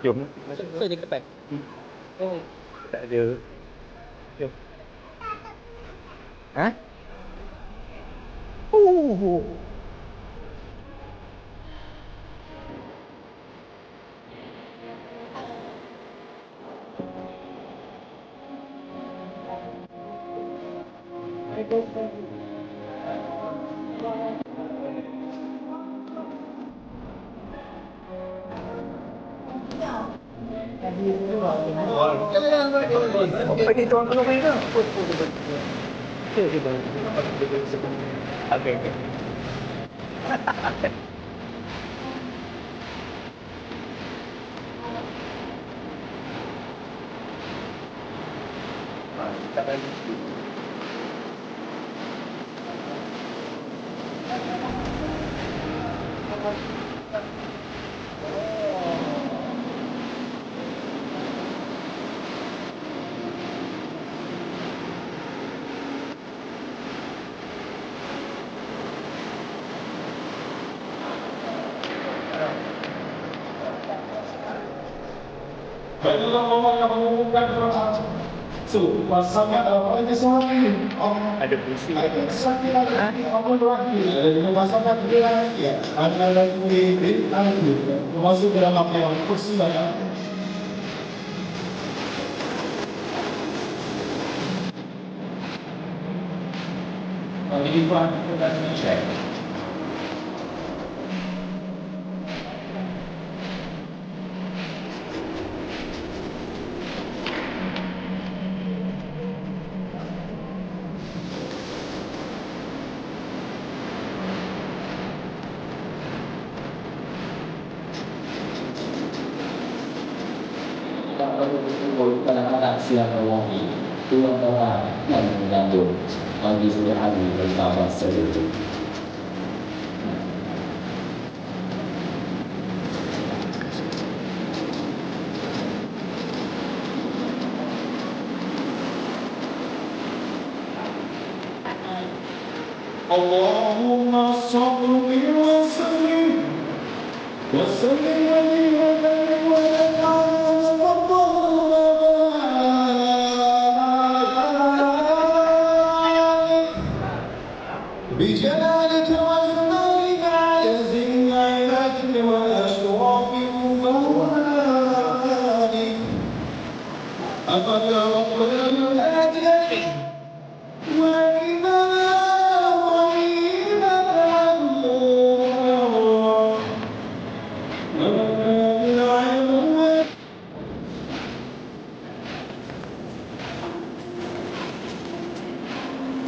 Jom. Apa dia depan? Oh. Tak ada. Jom. Ha? Oh. Apa ni Pagkakituan ko na kayo na. Sige, sige. Okay, okay. Thank you. Baiklah Allah yang mengumumkan Quran. So, pasangan apa ini suami? Ada puisi. Ada sakit ada apa lagi? Ada pasangan dia ya. Ada lagi di di Masuk dalam apa yang kursi banyak. Ini pun kita nak check. kadang-kadang siang mewangi Tuhan orang yang menyambut Bagi seluruh hari bersama seluruh اللهم صل وسلم وسلم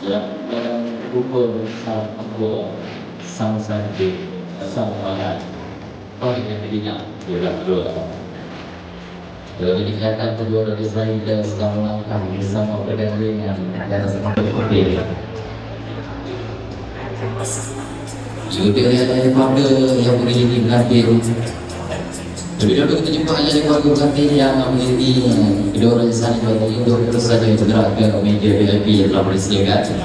Yang dalam rupa sang Allah Sang Sang Mahat. Orang yang tadinya Ialah dua Kalau dikatakan kedua dari Israel dan sedang melangkah bersama pergandingan dan sama berpikir Juga kelihatan pada yang berdiri Lebih dahulu kita jumpa hanya di keluarga berhati yang memiliki kedua orang saling berhidup terus saja bergerak ke media VIP yang telah bersediakan.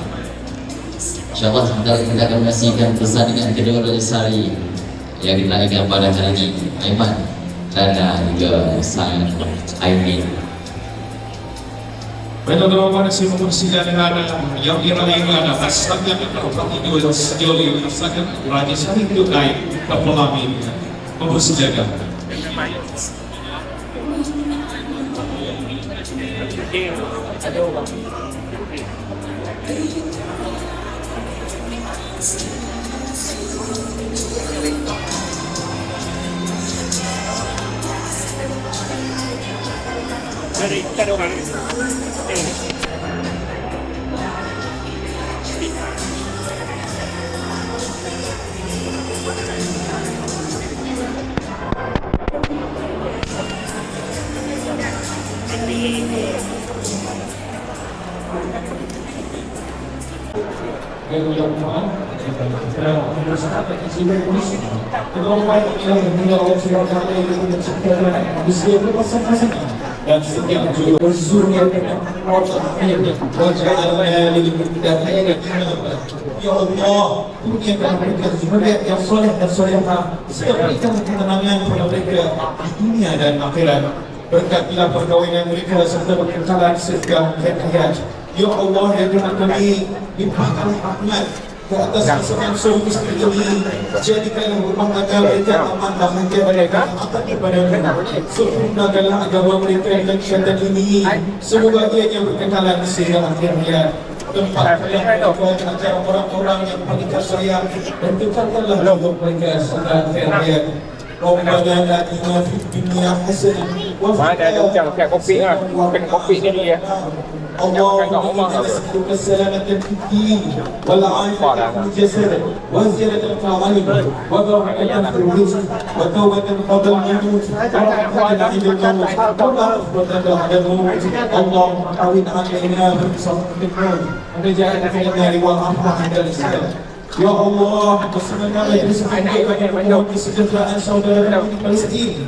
InsyaAllah sebentar kita akan menyaksikan pertandingan kedua Raja Sari yang dinaikkan pada hari ini. Aiman dan juga Sang Aimin. Baiklah teman-teman saya mempersingkat dengan yang diraih adalah pasangan Prasetyo Sejoli pasangan Raja Sari Dukai Kepulami mempersilakan. Dari kita ada orang. Eh. Yang mudah-mudahan Bersahabat di sini polisi Kedua yang berpasang-pasang dan setiap juga bersuria dengan wajahnya dan ayat Ya Allah, kurniakan mereka zuriat yang soleh dan solehah serta berikan ketenangan kepada mereka di dunia dan akhirat. Berkatilah perkawinan mereka serta berkekalan serta kekayaan. Ya Allah yang Tuhan kami Limpahkan rahmat ke atas langsung istri ini jadikan rumah tangga mereka aman dan mungkin mereka akan kepada mereka sempurnakanlah agama mereka yang kesihatan ini. Semoga dia yang berkenalan di sini akhirnya tempat yang berkenalan antara orang-orang yang paling tersayang dan dekatkanlah agama mereka serta akhirnya Rombaga lagi mafi dunia hasil. Mana ada ujang, siap kopi lah Kena kopi ni dia اللهم إنا نسألك السلامة في الدين والعافية في الجسد وزيادة في العلم وبركة في الرزق وتوبة قبل الموت ورحمة عند الموت ومغفرة بعد الموت اللهم حاول علينا بصدق الموت ونجعلنا في النار والعفو عند الإسلام Ya Allah, bersama majlis ini bagi penyokong kesejahteraan saudara di Palestin.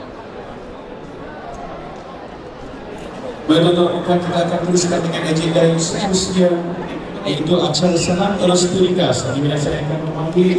Baiklah, kita akan teruskan dengan agenda yang seterusnya yaitu acara senam Rosturikas di mana saya akan memanggil